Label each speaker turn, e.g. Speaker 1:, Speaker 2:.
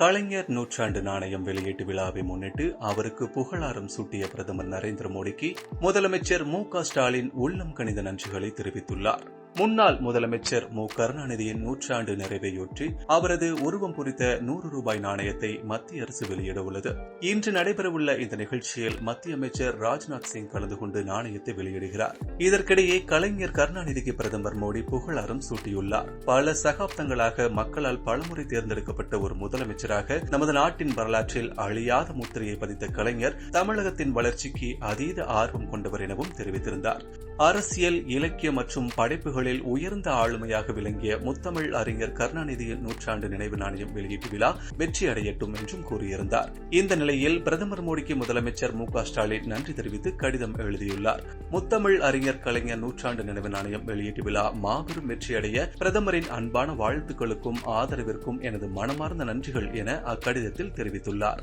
Speaker 1: கலைஞர் நூற்றாண்டு நாணயம் வெளியீட்டு விழாவை முன்னிட்டு அவருக்கு புகழாரம் சூட்டிய பிரதமர் நரேந்திர மோடிக்கு முதலமைச்சர் மு க ஸ்டாலின் உள்ளம் கணித நன்றிகளை தெரிவித்துள்ளார். முன்னாள் முதலமைச்சர் மு. கருணாநிதியின் நூற்றாண்டு நிறைவையொற்றி அவரது உருவம் குறித்த நூறு ரூபாய் நாணயத்தை மத்திய அரசு வெளியிடவுள்ளது இன்று நடைபெறவுள்ள இந்த நிகழ்ச்சியில் மத்திய அமைச்சர் ராஜ்நாத் சிங் கலந்து கொண்டு நாணயத்தை வெளியிடுகிறார். இதற்கிடையே கலைஞர் கருணாநிதிக்கு பிரதமர் மோடி புகழாரம் சூட்டியுள்ளார். பல சகாப்தங்களாக மக்களால் பலமுறை தேர்ந்தெடுக்கப்பட்ட ஒரு முதலமைச்சராக நமது நாட்டின் வரலாற்றில் அழியாத முத்திரையை பதித்த கலைஞர் தமிழகத்தின் வளர்ச்சிக்கு அதீத ஆர்வம் கொண்டவர் எனவும் தெரிவித்திருந்தார். அரசியல் இலக்கிய மற்றும் படைப்புகளில் உயர்ந்த ஆளுமையாக விளங்கிய முத்தமிழ் அறிஞர் கருணாநிதியின் நூற்றாண்டு நினைவு நாணயம் வெளியீட்டு விழா வெற்றி அடையட்டும் என்றும் கூறியிருந்தார். இந்த நிலையில் பிரதமர் மோடிக்கு முதலமைச்சர் மு ஸ்டாலின் நன்றி தெரிவித்து கடிதம் எழுதியுள்ளார். முத்தமிழ் அறிஞர் கலைஞர் நூற்றாண்டு நினைவு நாணயம் வெளியீட்டு விழா மாபெரும் வெற்றியடைய பிரதமரின் அன்பான வாழ்த்துக்களுக்கும் ஆதரவிற்கும் எனது மனமார்ந்த நன்றிகள் என அக்கடிதத்தில் தெரிவித்துள்ளார்.